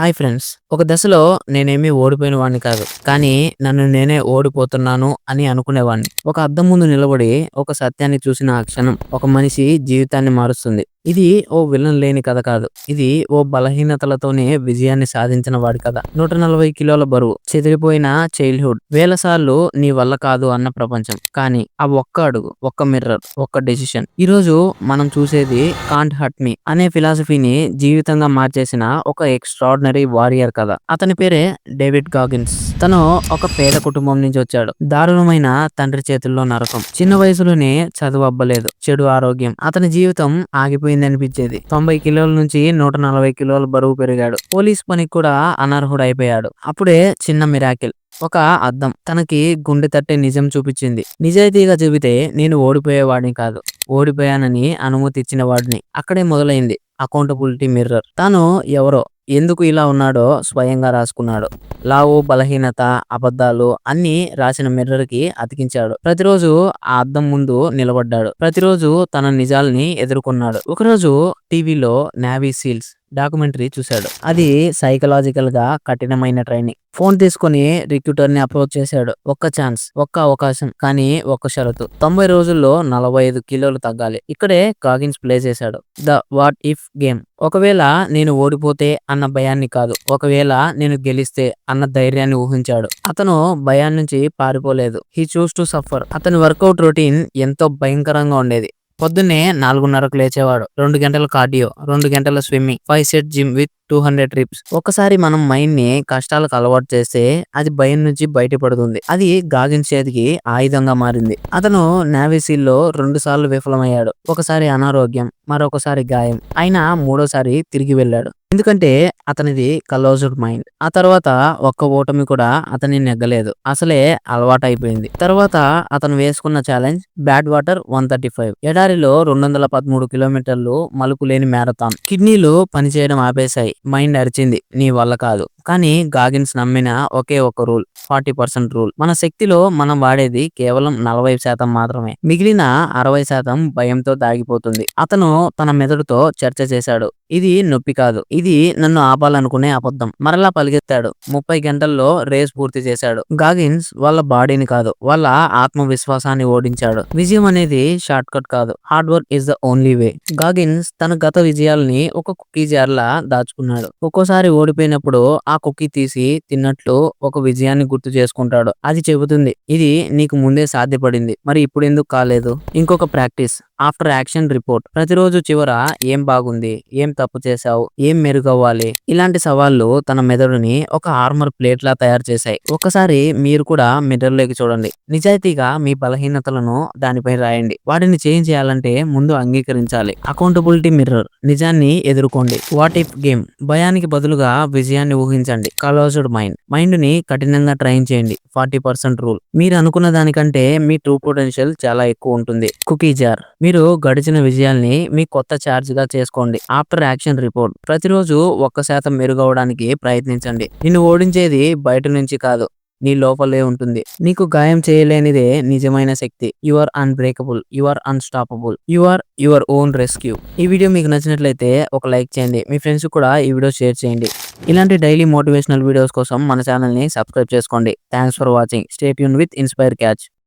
Hi friends. ఒక దశలో నేనేమీ ఓడిపోయిన వాడిని కాదు. కానీ నన్ను నేనే ఓడిపోతున్నాను అని అనుకునేవాడిని ఒక అద్దం ముందు నిలబడి ఒక సత్యాన్ని చూసిన ఆ క్షణం ఒక మనిషి జీవితాన్ని మారుస్తుంది. ఇది ఓ విలన్ లేని కథ కాదు. ఇది ఓ బలహీనతలతోనే విజయాన్ని సాధించిన వాడి కథ. నూట నలభై కిలోల బరువు చెదిరిపోయిన చైల్డ్హుడ్. వేల సార్లు నీ వల్ల కాదు అన్న ప్రపంచం. కానీ ఆ ఒక్క అడుగు ఒక్క మిర్రర్ ఒక్క డెసిషన్. ఈ రోజు మనం చూసేది కాంట్ హట్ మీ అనే ఫిలాసఫీని జీవితంగా మార్చేసిన ఒక ఎక్స్ట్రాడినరీ వారియర్ కథ. అతని పేరే డేవిడ్ గాగిన్స్ తను ఒక పేద కుటుంబం నుంచి వచ్చాడు. దారుణమైన తండ్రి చేతుల్లో నరకం. చిన్న వయసులోనే చదువు అబ్బలేదు. చెడు ఆరోగ్యం. అతని జీవితం ఆగిపోయింది అనిపించేది తొంభై కిలోల నుంచి నూట నలభై కిలోల బరువు పెరిగాడు. పోలీస్ పనికి కూడా అనర్హుడు అయిపోయాడు అప్పుడే చిన్న మిరాకిల్ ఒక అద్దం తనకి గుండె తట్టే నిజం చూపించింది. నిజాయితీగా చెబితే నేను ఓడిపోయేవాడిని కాదు. ఓడిపోయానని అనుమతి ఇచ్చిన వాడిని. అక్కడే మొదలైంది అకౌంటబిలిటీ మిర్రర్. తాను ఎవరో ఎందుకు ఇలా ఉన్నాడో స్వయంగా రాసుకున్నాడు. లావు బలహీనత అబద్ధాలు అన్ని రాసిన మిర్రర్కి అతికించాడు. ప్రతిరోజు ఆ అద్దం ముందు నిలబడ్డాడు. ప్రతిరోజు తన నిజాల్ని ఎదుర్కొన్నాడు. ఒకరోజు టీవీలో నావీ సీల్స్ డాక్యుమెంటరీ చూశాడు. అది సైకలాజికల్గా కఠినమైన ట్రైనింగ్. ఫోన్ తీసుకుని రిక్రూటర్ని అప్రోచ్ చేశాడు. ఒక్క ఛాన్స్ ఒక్క అవకాశం కానీ ఒక్క షరతు. తొంభై రోజుల్లో నలభై ఐదు కిలోలు తగ్గాలి. ఇక్కడే కాగిన్స్ ప్లే చేశాడు. The what if game. ఒకవేళ నేను ఓడిపోతే అన్న భయాన్ని కాదు. ఒకవేళ నేను గెలిస్తే అన్న ధైర్యాన్ని ఊహించాడు. అతను భయాన్ని నుంచి పారిపోలేదు. హీ చూస్ టు సఫర్ అతని వర్కౌట్ రొటీన్ ఎంతో భయంకరంగా ఉండేది. పొద్దున్నే నాలుగున్నరకు లేచేవాడు. రెండు గంటల కార్డియో రెండు గంటల swimming five set gym with two hundred trips ఒకసారి మనం మైండ్ని కష్టాలకు అలవాటు చేస్తే అది భయం నుంచి బయటపడుతుంది. అది గాగిన్ చేతికి ఆయుధంగా మారింది. అతను నావీసీల్లో రెండు సార్లు విఫలమయ్యాడు. ఒకసారి అనారోగ్యం మరొకసారి గాయం. అయినా మూడోసారి తిరిగి వెళ్ళాడు. ఎందుకంటే అతనిది కలోజ్డ్ మైండ్. ఆ తర్వాత ఒక్క ఓటమి కూడా అతని నెగ్గలేదు. అసలే అలవాటైపోయింది. తర్వాత అతను వేసుకున్న challenge bad water one thirty five. ఎడారిలో రెండు వందల పదమూడు కిలోమీటర్లు మలుపు లేని మ్యారథాన్. కిడ్నీలు పనిచేయడం ఆపేశాయి. మైండ్ అరిచింది నీ వల్ల కాదు. కానీ గాగిన్స్ నమ్మిన ఒకే ఒక రూల్ ఫార్టీ పర్సెంట్ రూల్. మన శక్తిలో మనం వాడేది కేవలం నలభై శాతం మాత్రమే. మిగిలిన అరవై శాతం భయంతో దాగిపోతుంది. అతను తన మెదడుతో చర్చ చేశాడు. ఇది నొప్పి కాదు. ఇది నన్ను ఆపాలనుకునే అబద్ధం. మరలా పలిగెత్తాడు. ముప్పై గంటల్లో రేస్ పూర్తి చేశాడు. గాగిన్స్ వాళ్ళ బాడీని కాదు వాళ్ళ ఆత్మవిశ్వాసాన్ని ఓడించాడు. విజయం అనేది షార్ట్ కట్ కాదు. Hard work is the only way. Goggins తన గత విజయాల్ని ఒక కుకీ జార్లా దాచుకున్నాడు. ఒక్కోసారి ఓడిపోయినప్పుడు ఆ కుకీ తీసి తిన్నట్లు ఒక విజయాన్ని గుర్తు చేసుకుంటాడు. అది చెబుతుంది ఇది నీకు ముందే సాధ్యపడింది మరి ఇప్పుడు ఎందుకు కాలేదు? ఇంకొక ప్రాక్టీస్ ఆఫ్టర్ యాక్షన్ రిపోర్ట్ ప్రతిరోజు చివర ఏం బాగుంది ఏం తప్పు చేశావు ఏం మెరుగవ్వాలి? ఇలాంటి సవాళ్ళు తన మెదడుని ఒక ఆర్మర్ ప్లేట్ లా తయారు చేశాయి. ఒకసారి మీరు కూడా మిర్రర్లోకి చూడండి. నిజాయితీగా మీ బలహీనతలను దానిపై రాయండి. వాటిని చేంజ్ చేయాలంటే ముందు అంగీకరించాలి. అకౌంటబిలిటీ మిర్రర్ నిజాన్ని ఎదుర్కోండి. వాట్ ఇఫ్ గేమ్ భయానికి బదులుగా విజయాన్ని ఊహించండి. Closed mind mind. ని కఠినంగా ట్రైన్ చేయండి. Forty percent rule. మీరు అనుకున్న దానికంటే మీ ట్రూ పొటెన్షియల్ చాలా ఎక్కువ ఉంటుంది. Cookie jar. మీరు గడిచిన విజయాల్ని మీ కొత్త ఛార్జ్గా చేసుకోండి. After action report. ప్రతిరోజు ఒక్క శాతం మెరుగవడానికి ప్రయత్నించండి. నిన్ను ఓడించేది బయట నుంచి కాదు. నీ లోపలే ఉంటుంది. నీకు గాయం చేయలేనిదే నిజమైన శక్తి. You are unbreakable you are unstoppable you are your own rescue ఈ వీడియో మీకు నచ్చినట్లయితే ఒక లైక్ చేయండి. మీ ఫ్రెండ్స్ కూడా ఈ వీడియో షేర్ చేయండి. ఇలాంటి డైలీ మోటివేషనల్ వీడియోస్ కోసం మన ఛానల్ని సబ్స్క్రైబ్ చేసుకోండి. థ్యాంక్స్ ఫర్ వాచింగ్ స్టేట్ యూన్ విత్ ఇన్స్పైర్ క్యాచ్